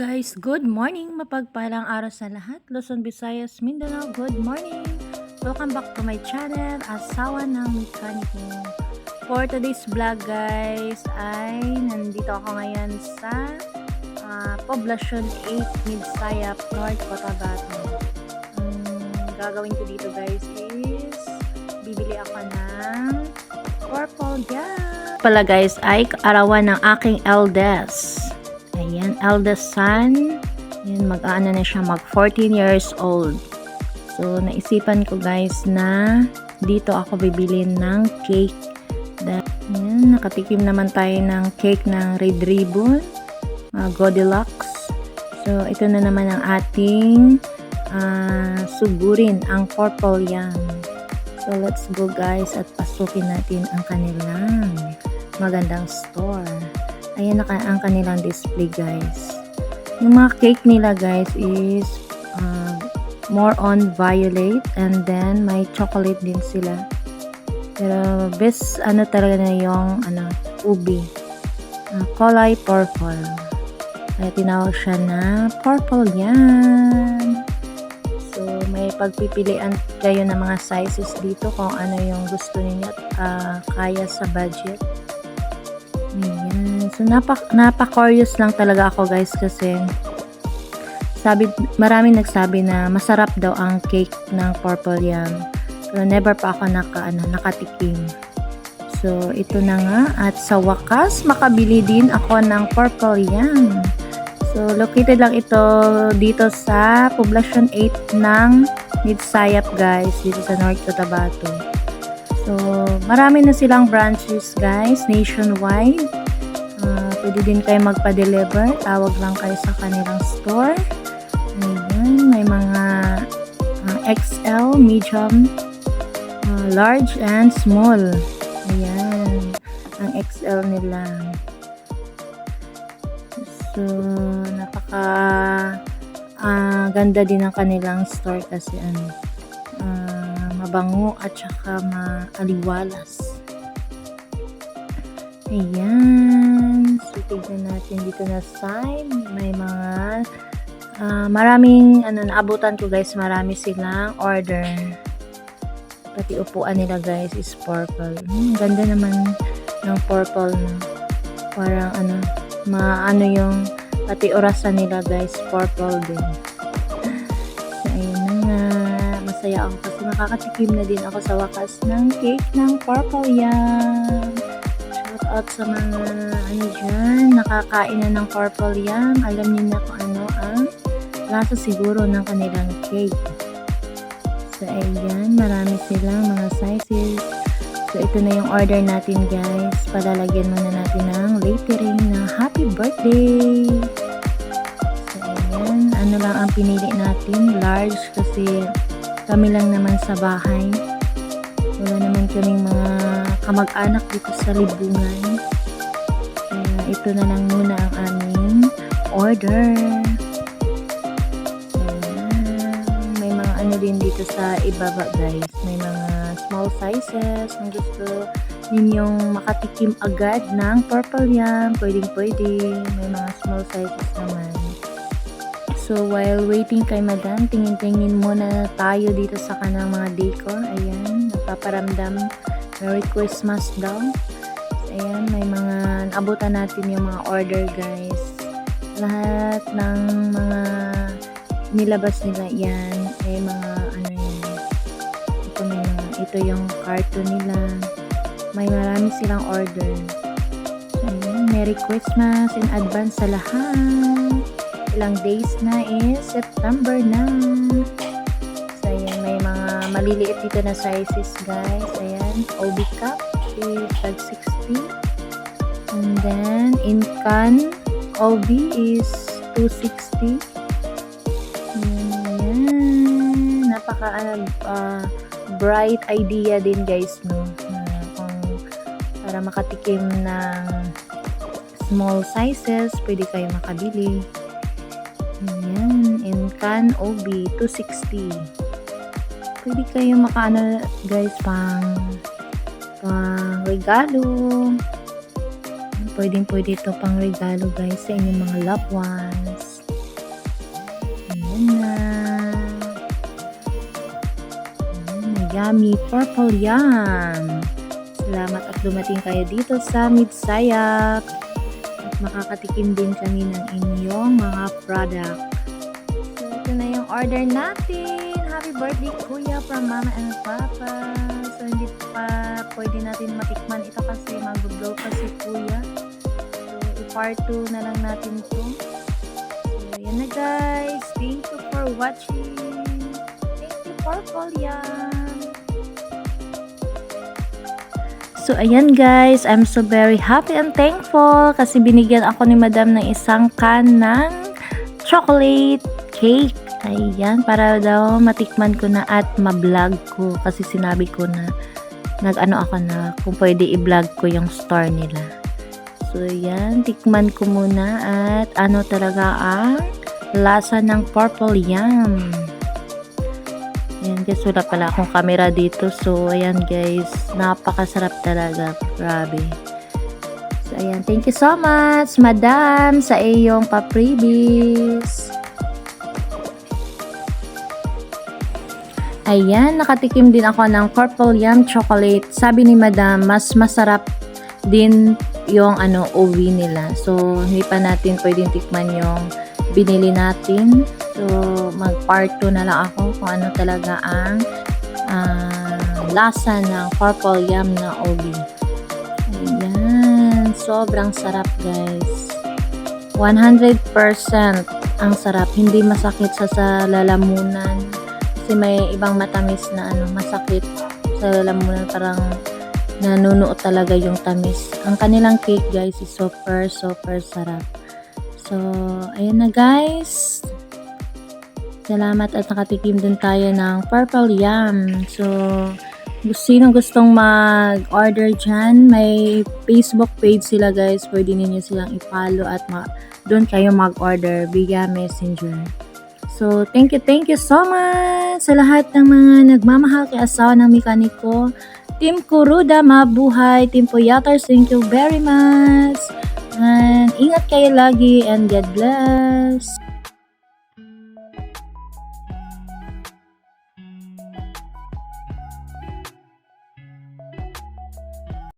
guys, good morning! Mapagpalang araw sa lahat. Luzon, Visayas, Mindanao, good morning! Welcome back to my channel, Asawa ng Mekaniko. For today's vlog guys, ay nandito ako ngayon sa ah, Poblacion 8, Midsayap, North Cotabato. Ang gagawin ko dito guys is bibili ako ng purple jam. Pala guys ay arawan ng aking eldest. Ayan, eldest son. Ayan, mag-aano na siya, mag 14 years old. So, naisipan ko guys na dito ako bibili ng cake. Ayan, nakatikim naman tayo ng cake ng Red Ribbon, uh, Goldilocks. So, ito na naman ang ating ah, sugurin, ang purple yam. So, let's go guys at pasukin natin ang kanilang magandang store. Ayan na ang kanilang display guys. Yung mga cake nila guys is uh, more on violet and then may chocolate din sila. Pero best ano talaga na yung ano, ubi. Uh, kulay purple. Kaya tinawag siya na purple yan. So may pagpipilian kayo ng mga sizes dito kung ano yung gusto ninyo at uh, kaya sa budget. So, napak napaka-curious lang talaga ako guys kasi sabi, maraming nagsabi na masarap daw ang cake ng purple yam. Pero never pa ako naka, ano, nakatikim. So, ito na nga. At sa wakas, makabili din ako ng purple yam. So, located lang ito dito sa Poblacion 8 ng Midsayap guys, dito sa North Cotabato. So, marami na silang branches guys, nationwide. Pwede din kayo magpa-deliver. Tawag lang kayo sa kanilang store. Ayan, may mga ah, XL, medium, ah, large, and small. Ayan, ang XL nila. So, napaka ah, ganda din ang kanilang store kasi ano, ah, mabango at saka maaliwalas. Ayan. Tignan natin dito na side. May mga ah, maraming, ano, naabutan ko guys, marami silang order. Pati upuan nila guys is purple. Hmm, ganda naman ng purple na. Parang ano, maano yung pati orasan nila guys, purple din. Ayun na. Masaya ako kasi makakatikim na din ako sa wakas ng cake ng purple yam. Out sa mga ano dyan, nakakain na ng purple yam. Alam niyo na kung ano ang lasa siguro ng kanilang cake. So, ayan, marami silang mga sizes. So, ito na yung order natin guys. Palalagyan muna natin ng lettering na happy birthday. So, ayan. Ano lang ang pinili natin? Large kasi kami lang naman sa bahay. Wala naman kaming mga kamag-anak dito sa libungan. Kaya ito na lang muna ang aming order. May mga ano din dito sa ibaba guys. May mga small sizes. Kung gusto ninyong makatikim agad ng purple yam, pwedeng pwede. May mga small sizes naman. So, while waiting kay madam, tingin-tingin muna tayo dito sa kanang mga decor. Ayan, nagpaparamdam. Merry Christmas daw. Ayan, may mga naabutan natin yung mga order guys. Lahat ng mga nilabas nila yan ay mga ano yan. Ito, may mga, ito yung carton nila. May marami silang order. Ayan, Merry Christmas in advance sa lahat ilang days na is September na. Maliliit dito na sizes, guys. Ayan, OB cup is tag 60. And then, in can, OB is 260. Ayan, ayan. Napaka, ah, bright idea din, guys, no? Kung para makatikim ng small sizes, pwede kayo makabili. Ayan, in can OB 260 pwede kayo makaano guys pang pang regalo. Pwedeng pwede ito pang regalo guys sa inyong mga loved ones. Ayan na. Ayan, yummy purple yan salamat at dumating kayo dito sa midsayap. At makakatikim din kami ng inyong mga product. So, ito na yung order natin. Happy birthday, Kuya, from Mama and Papa. So, hindi pa pwede natin matikman ito kasi mag-vlog pa si Kuya. So, i-part 2 na lang natin ito. So, yan na guys. Thank you for watching. Thank you, Purple Yam. So, ayan guys, I'm so very happy and thankful kasi binigyan ako ni madam ng isang can ng chocolate cake. Ayan, para daw matikman ko na at ma-vlog ko kasi sinabi ko na nag-ano ako na kung pwede i-vlog ko yung store nila. So, ayan, tikman ko muna at ano talaga ang lasa ng purple yam. Ayan guys, wala pala akong camera dito. So, ayan guys, napakasarap talaga. Grabe. So, ayan. Thank you so much, madam, sa iyong pa-freebies. Ayan, nakatikim din ako ng purple yam chocolate. Sabi ni madam, mas masarap din yung ano, uwi nila. So, hindi pa natin pwedeng tikman yung binili natin. So, mag part 2 na lang ako kung ano talaga ang ah, lasa ng purple yam na ubi. Ayan. Sobrang sarap guys. 100% ang sarap. Hindi masakit sa, sa lalamunan. Kasi may ibang matamis na ano, masakit sa lalamunan. Parang nanunuot talaga yung tamis. Ang kanilang cake guys is super, super sarap. So, ayan na guys. Salamat at nakatikim din tayo ng purple yam. So, sino gustong mag-order dyan, may Facebook page sila guys. Pwede ninyo silang i-follow at ma- doon kayo mag-order via messenger. So, thank you, thank you so much sa lahat ng mga nagmamahal kay asawa ng mekaniko. Team Kuruda, mabuhay. Team Puyatars, thank you very much. And ingat kayo lagi and God bless.